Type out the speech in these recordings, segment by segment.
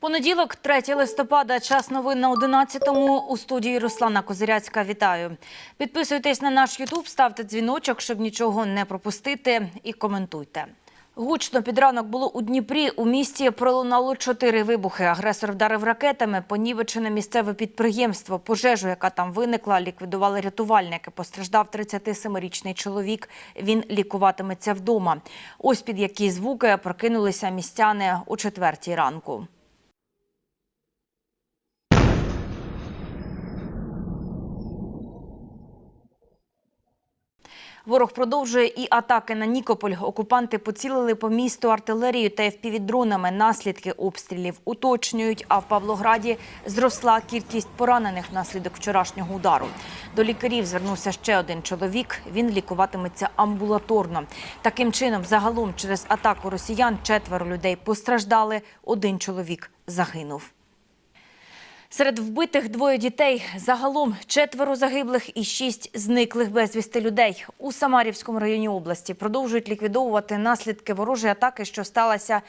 Понеділок, 3 листопада, час новин на 11-му. У студії Руслана Козиряцька. Вітаю. Підписуйтесь на наш Ютуб, ставте дзвіночок, щоб нічого не пропустити, і коментуйте. Гучно під ранок було у Дніпрі. У місті пролунало чотири вибухи. Агресор вдарив ракетами, понівечене місцеве підприємство. Пожежу, яка там виникла, ліквідували рятувальники. Постраждав 37-річний чоловік. Він лікуватиметься вдома. Ось під які звуки прокинулися містяни о четвертій ранку. Ворог продовжує і атаки на Нікополь. Окупанти поцілили по місту артилерією та FPV-дронами. Наслідки обстрілів уточнюють. А в Павлограді зросла кількість поранених внаслідок вчорашнього удару. До лікарів звернувся ще один чоловік. Він лікуватиметься амбулаторно. Таким чином, загалом через атаку росіян четверо людей постраждали. Один чоловік загинув. Серед вбитих двоє дітей. Загалом четверо загиблих і шість зниклих безвісти людей. У Самарівському районі області продовжують ліквідовувати наслідки ворожої атаки, що сталася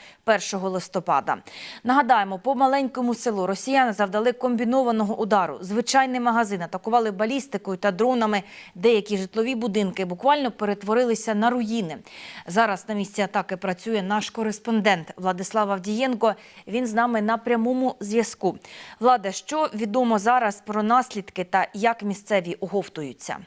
1 листопада. Нагадаємо, по маленькому селу росіяни завдали комбінованого удару. Звичайний магазин атакували балістикою та дронами. Деякі житлові будинки буквально перетворилися на руїни. Зараз на місці атаки працює наш кореспондент Владислав Авдієнко. Він з нами на прямому зв'язку. Влада, що відомо зараз про наслідки та як місцеві оговтуються?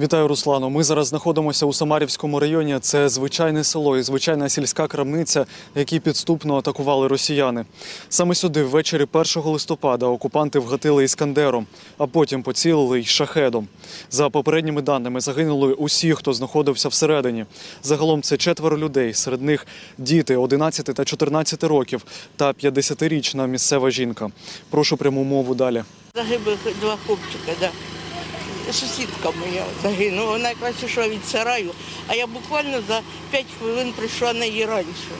Вітаю, Руслано. Ми зараз знаходимося у Самарівському районі. Це звичайне село і звичайна сільська крамниця, які підступно атакували росіяни. Саме сюди ввечері 1 листопада окупанти вгатили іскандером, а потім поцілили й шахедом. За попередніми даними загинули усі, хто знаходився всередині. Загалом це четверо людей. Серед них діти 11 та 14 років та 50-річна місцева жінка. Прошу пряму мову далі. Загиблих два хлопчика, да. Сусідка моя загинула. Вона якраз йшла від сараю, а я буквально за 5 хвилин прийшла на її раніше.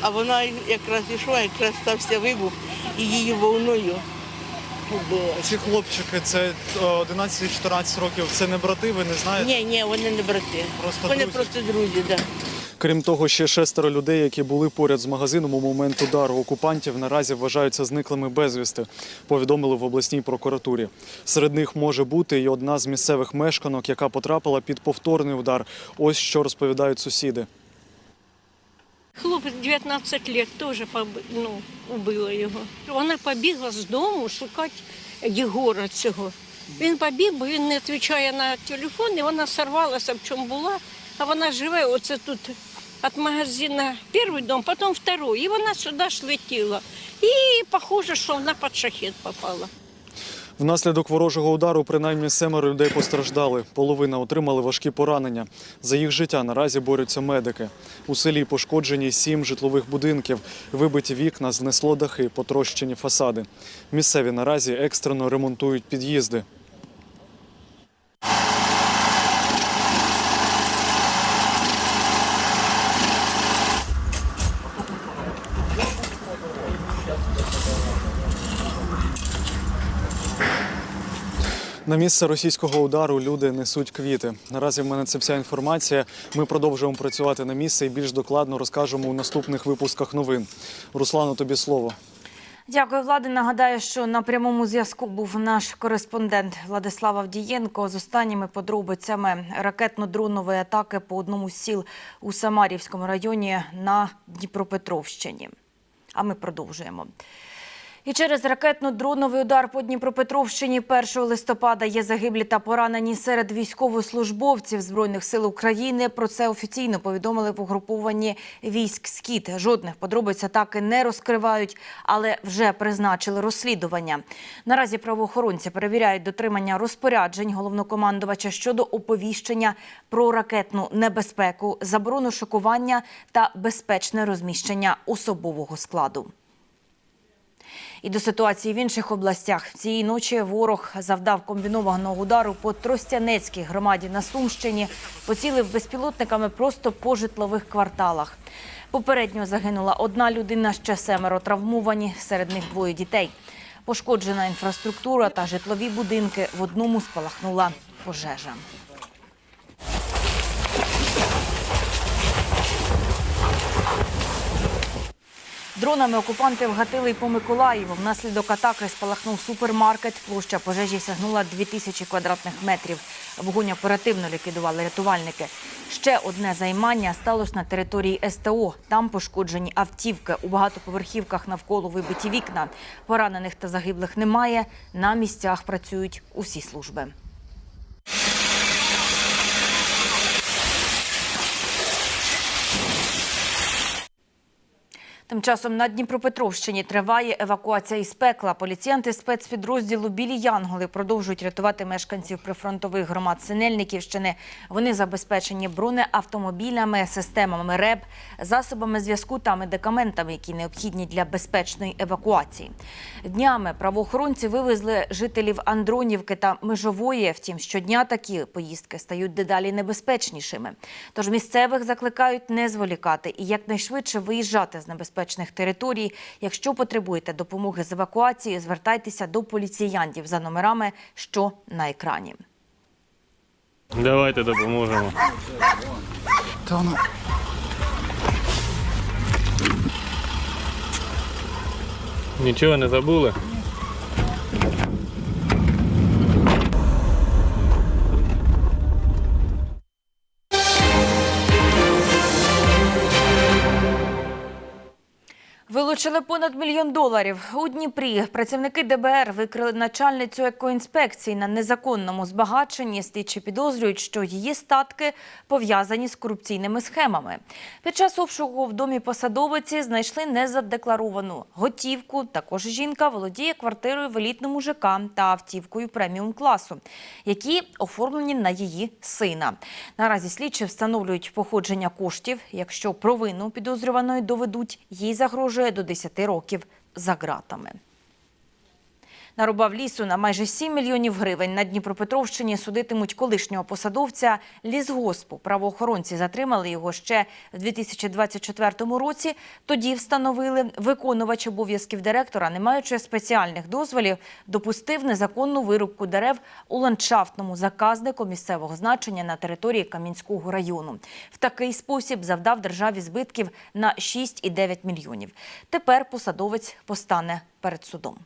А вона якраз йшла, якраз стався вибух і її волною вбила. Ці хлопчики, це 11-14 років. Це не брати, ви не знаєте? Ні, ні, вони не брати. Просто вони друзі. просто друзі, так. Да. Крім того, ще шестеро людей, які були поряд з магазином у момент удару окупантів, наразі вважаються зниклими безвісти. Повідомили в обласній прокуратурі. Серед них може бути і одна з місцевих мешканок, яка потрапила під повторний удар. Ось що розповідають сусіди. Хлопець 19 років теж ну, убила його. Вона побігла з дому шукати Єгора цього. Він побіг, бо він не відповідає на телефон, і вона сорвалася, в чому була. А вона живе оце тут від магазину перший дом, потім второй. І вона сюди ж летіла. І похоже, що вона під шахет попала. Внаслідок ворожого удару принаймні семеро людей постраждали. Половина отримали важкі поранення. За їх життя наразі борються медики. У селі пошкоджені сім житлових будинків, вибиті вікна, знесло дахи, потрощені фасади. Місцеві наразі екстрено ремонтують під'їзди. На місце російського удару люди несуть квіти. Наразі в мене це вся інформація. Ми продовжуємо працювати на місце і більш докладно розкажемо у наступних випусках новин. Руслану, тобі слово. Дякую, влади. Нагадаю, що на прямому зв'язку був наш кореспондент Владислав Авдієнко з останніми подробицями ракетно-дронової атаки по одному з сіл у Самарівському районі на Дніпропетровщині. А ми продовжуємо. І через ракетно-дроновий удар по Дніпропетровщині 1 листопада є загиблі та поранені серед військовослужбовців Збройних сил України. Про це офіційно повідомили в угрупованні військ «Скіт». Жодних подробиць атаки не розкривають, але вже призначили розслідування. Наразі правоохоронці перевіряють дотримання розпоряджень головнокомандувача щодо оповіщення про ракетну небезпеку, заборону шокування та безпечне розміщення особового складу. І до ситуації в інших областях цієї ночі ворог завдав комбінованого удару по Тростянецькій громаді на Сумщині. Поцілив безпілотниками просто по житлових кварталах. Попередньо загинула одна людина, ще семеро травмовані, серед них двоє дітей. Пошкоджена інфраструктура та житлові будинки. В одному спалахнула пожежа. Дронами окупанти вгатили й по Миколаєву. Внаслідок атаки спалахнув супермаркет. Площа пожежі сягнула 2000 квадратних метрів. Вогонь оперативно ліквідували рятувальники. Ще одне займання сталося на території СТО. Там пошкоджені автівки. У багатоповерхівках навколо вибиті вікна. Поранених та загиблих немає. На місцях працюють усі служби. Тим часом на Дніпропетровщині триває евакуація із пекла. Поліціянти спецпідрозділу Білі Янголи продовжують рятувати мешканців прифронтових громад Синельниківщини. Вони забезпечені бронеавтомобілями, системами РЕБ, засобами зв'язку та медикаментами, які необхідні для безпечної евакуації. Днями правоохоронці вивезли жителів Андронівки та Межової. Втім, щодня такі поїздки стають дедалі небезпечнішими. Тож місцевих закликають не зволікати і якнайшвидше виїжджати з небезпечних територій. Якщо потребуєте допомоги з евакуації, звертайтеся до поліціянтів за номерами, що на екрані. Давайте допоможемо. Та воно Нічого не забули? Вилучили понад мільйон доларів. У Дніпрі працівники ДБР викрили начальницю екоінспекції на незаконному збагаченні. Слідчі підозрюють, що її статки пов'язані з корупційними схемами. Під час обшуку в домі посадовиці знайшли незадекларовану готівку. Також жінка володіє квартирою в елітному ЖК та автівкою преміум класу, які оформлені на її сина. Наразі слідчі встановлюють походження коштів. Якщо провину підозрюваної доведуть, їй загрожує до 10 років за ґратами. Нарубав лісу на майже 7 мільйонів гривень. На Дніпропетровщині судитимуть колишнього посадовця лісгоспу. Правоохоронці затримали його ще в 2024 році. Тоді встановили виконувач обов'язків директора, не маючи спеціальних дозволів, допустив незаконну вирубку дерев у ландшафтному заказнику місцевого значення на території Кам'янського району. В такий спосіб завдав державі збитків на 6,9 мільйонів. Тепер посадовець постане перед судом.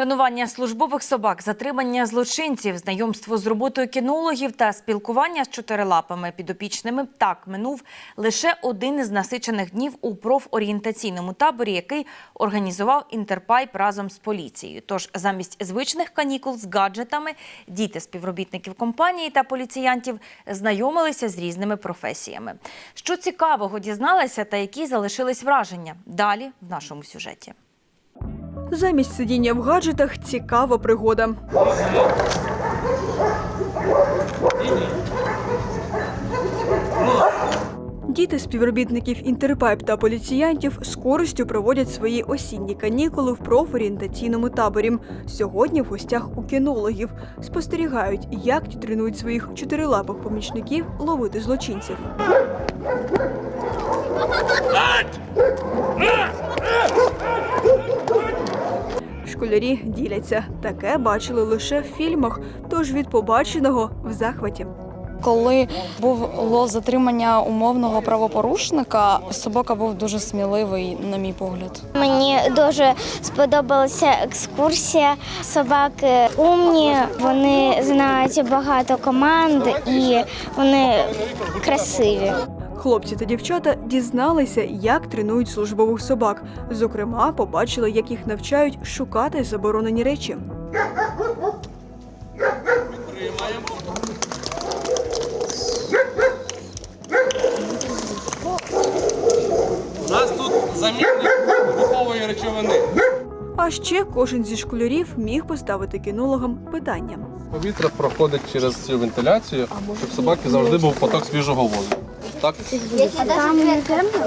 Тренування службових собак, затримання злочинців, знайомство з роботою кінологів та спілкування з чотирилапими підопічними так минув лише один із насичених днів у профорієнтаційному таборі, який організував Інтерпайп разом з поліцією. Тож замість звичних канікул з гаджетами діти співробітників компанії та поліціянтів знайомилися з різними професіями. Що цікавого дізналися та які залишились враження далі в нашому сюжеті. Замість сидіння в гаджетах цікава пригода. Діти співробітників інтерпайп та поліціянтів з користю проводять свої осінні канікули в профорієнтаційному таборі. Сьогодні в гостях у кінологів спостерігають, як ті тренують своїх чотирилапих помічників ловити злочинців. Школярі діляться. Таке бачили лише в фільмах, тож від побаченого в захваті. Коли було затримання умовного правопорушника, собака був дуже сміливий, на мій погляд. Мені дуже сподобалася екскурсія. Собаки умні, вони знають багато команд і вони красиві. Хлопці та дівчата дізналися, як тренують службових собак. Зокрема, побачили, як їх навчають шукати заборонені речі. У нас тут замінник вибухової речовини. А ще кожен зі школярів міг поставити кінологам питання. Повітря проходить через цю вентиляцію, щоб собаки завжди був поток свіжого воздуху. Так? Там темно,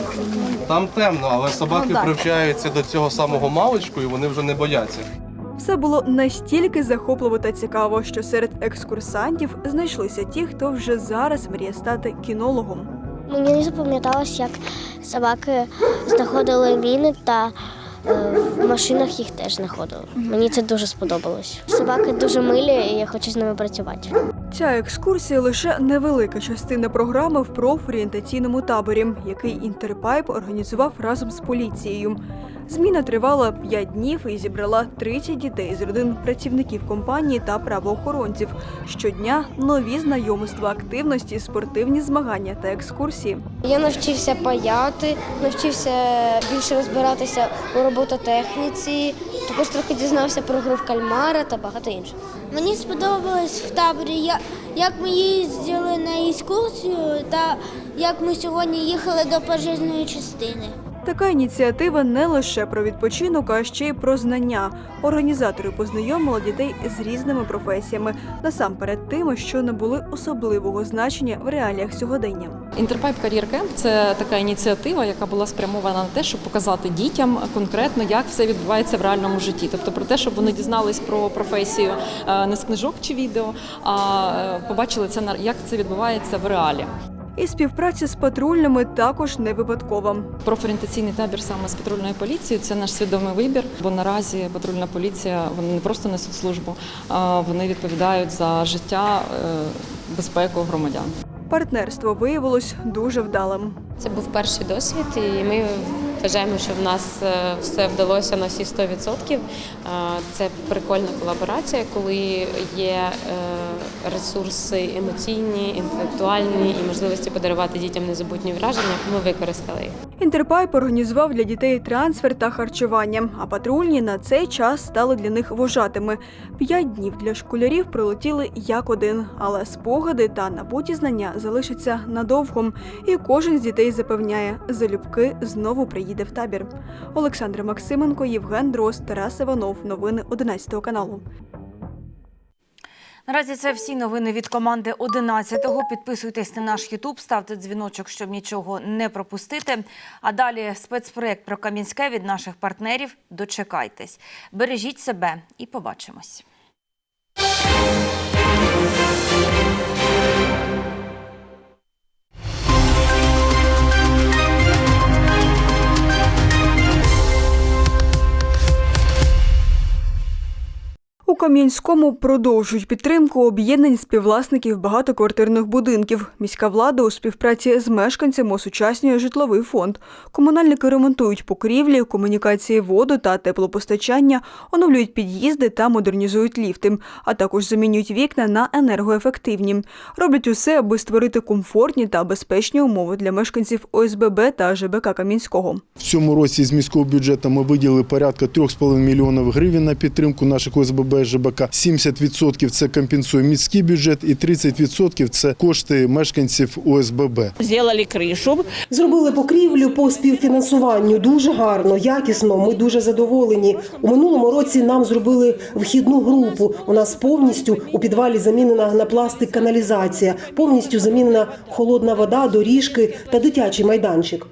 Там темно, але собаки привчаються до цього самого маличку і вони вже не бояться. Все було настільки захопливо та цікаво, що серед екскурсантів знайшлися ті, хто вже зараз мріє стати кінологом. Мені запам'яталось, як собаки знаходили міни та е, в машинах їх теж знаходили. Мені це дуже сподобалось. Собаки дуже милі, і я хочу з ними працювати. Ця екскурсія лише невелика частина програми в профорієнтаційному таборі, який Інтерпайп організував разом з поліцією. Зміна тривала 5 днів і зібрала 30 дітей з родин працівників компанії та правоохоронців. Щодня нові знайомства, активності, спортивні змагання та екскурсії. Я навчився паяти, навчився більше розбиратися у робототехніці, також трохи дізнався про гру в кальмара та багато іншого. Мені сподобалось в таборі, я- як ми їздили на екскурсію та як ми сьогодні їхали до пожежної частини. Така ініціатива не лише про відпочинок, а ще й про знання. Організатори познайомили дітей з різними професіями, насамперед тими, що не були особливого значення в реаліях сьогодення. Інтерпайп Кар'єр Кемп це така ініціатива, яка була спрямована на те, щоб показати дітям конкретно, як все відбувається в реальному житті. Тобто про те, щоб вони дізнались про професію е, не з книжок чи відео, а е, побачили це як це відбувається в реалі. І співпраця з патрульними також не випадкова. Профорієнтаційний табір саме з патрульною поліцією це наш свідомий вибір, бо наразі патрульна поліція вони не просто несуть службу, а вони відповідають за життя, е, безпеку громадян. Партнерство виявилось дуже вдалим. Це був перший досвід, і ми вважаємо, що в нас е, все вдалося на всі 100%. Е, Це прикольна колаборація, коли є е, ресурси емоційні, інтелектуальні і можливості подарувати дітям незабутні враження. Ми використали їх. Інтерпайп організував для дітей трансфер та харчування, а патрульні на цей час стали для них вожатими. П'ять днів для школярів пролетіли як один, але спогади та набуті знання залишаться надовго. І кожен з дітей запевняє, залюбки знову приїде в табір. Олександр Максименко, Євген Дрозд, Тарас Іванов. Новини 11 каналу. Наразі це всі новини від команди 11-го. Підписуйтесь на наш Ютуб, ставте дзвіночок, щоб нічого не пропустити. А далі спецпроєкт про Кам'янське від наших партнерів. Дочекайтесь. Бережіть себе і побачимось. Кам'янському продовжують підтримку об'єднань співвласників багатоквартирних будинків. Міська влада у співпраці з мешканцями осучаснює житловий фонд. Комунальники ремонтують покрівлі, комунікації воду та теплопостачання, оновлюють під'їзди та модернізують ліфти, а також замінюють вікна на енергоефективні. Роблять усе, аби створити комфортні та безпечні умови для мешканців ОСББ та ЖБК Кам'янського. В цьому році з міського бюджету ми виділили порядка 3,5 мільйонів гривень на підтримку наших ОСББ ЖБК. 70% це компенсує міський бюджет і 30% це кошти мешканців ОСББ. Зробили кришу, Зробили покрівлю по співфінансуванню дуже гарно, якісно. Ми дуже задоволені. У минулому році нам зробили вхідну групу. У нас повністю у підвалі замінена на пластик каналізація, повністю замінена холодна вода, доріжки та дитячий майданчик.